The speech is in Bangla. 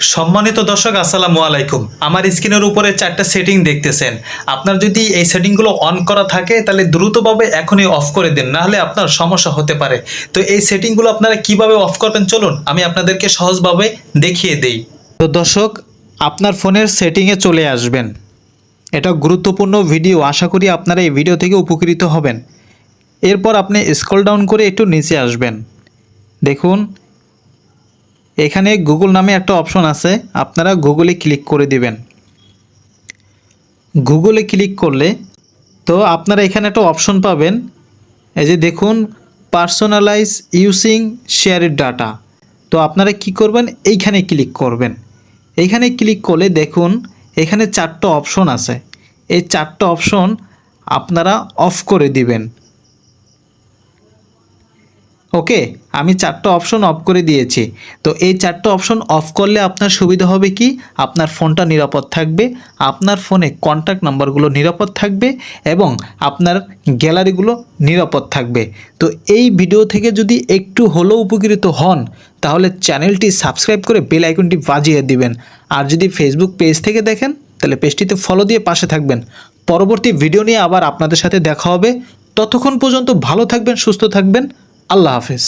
সম্মানিত দর্শক, আসসালামু আলাইকুম। আমার স্ক্রিনের উপরে চারটা সেটিং দেখতেছেন। আপনার যদি এই সেটিংগুলো অন করা থাকে, তাহলে দ্রুতভাবে এখনই অফ করে দিন নাহলে আপনার সমস্যা হতে পারে। তো এই সেটিংগুলো আপনারা কীভাবে অফ করবেন চলুন, আমি আপনাদেরকে সহজভাবে দেখিয়ে দেই। তো দর্শক, আপনার ফোনের সেটিংয়ে চলে আসবেন। এটা গুরুত্বপূর্ণ ভিডিও আশা করি আপনারা এই ভিডিও থেকে উপকৃত হবেন। এরপর আপনি স্ক্রল ডাউন করে একটু নিচে আসবেন। দেখুন এখানে গুগল নামে একটা অপশন আছে, আপনারা গুগলে ক্লিক করে দিবেন। গুগলে ক্লিক করলে তো আপনারা এখানে একটা অপশন পাবেন। এই যে দেখুন পার্সোনালাইজ ইউসিং শেয়ারের ডাটা তো আপনারা কি করবেন? এইখানে ক্লিক করবেন। এইখানে ক্লিক করলে দেখুন, এখানে চারটা অপশন আছে। এই চারটা অপশন আপনারা অফ করে দিবেন। ওকে আমি চারটা অপশন অফ করে দিয়েছি। তো এই চারটা অপশন অফ করলে আপনার সুবিধা হবে কি? আপনার ফোনটা নিরাপদ থাকবে, আপনার ফোনে কন্ট্যাক্ট নাম্বারগুলো নিরাপদ থাকবে এবং আপনার গ্যালারিগুলো নিরাপদ থাকবে। তো এই ভিডিও থেকে যদি একটু হলেও উপকৃত হন, তাহলে চ্যানেলটি সাবস্ক্রাইব করে বেল আইকনটি বাজিয়ে দিবেন। আর যদি ফেসবুক পেজ থেকে দেখেন, তাহলে পেজটিতে ফলো দিয়ে পাশে থাকবেন। পরবর্তী ভিডিও নিয়ে আবার আপনাদের সাথে দেখা হবে। ততক্ষণ পর্যন্ত ভালো থাকবেন, সুস্থ থাকবেন। আল্লাহ হাফেজ।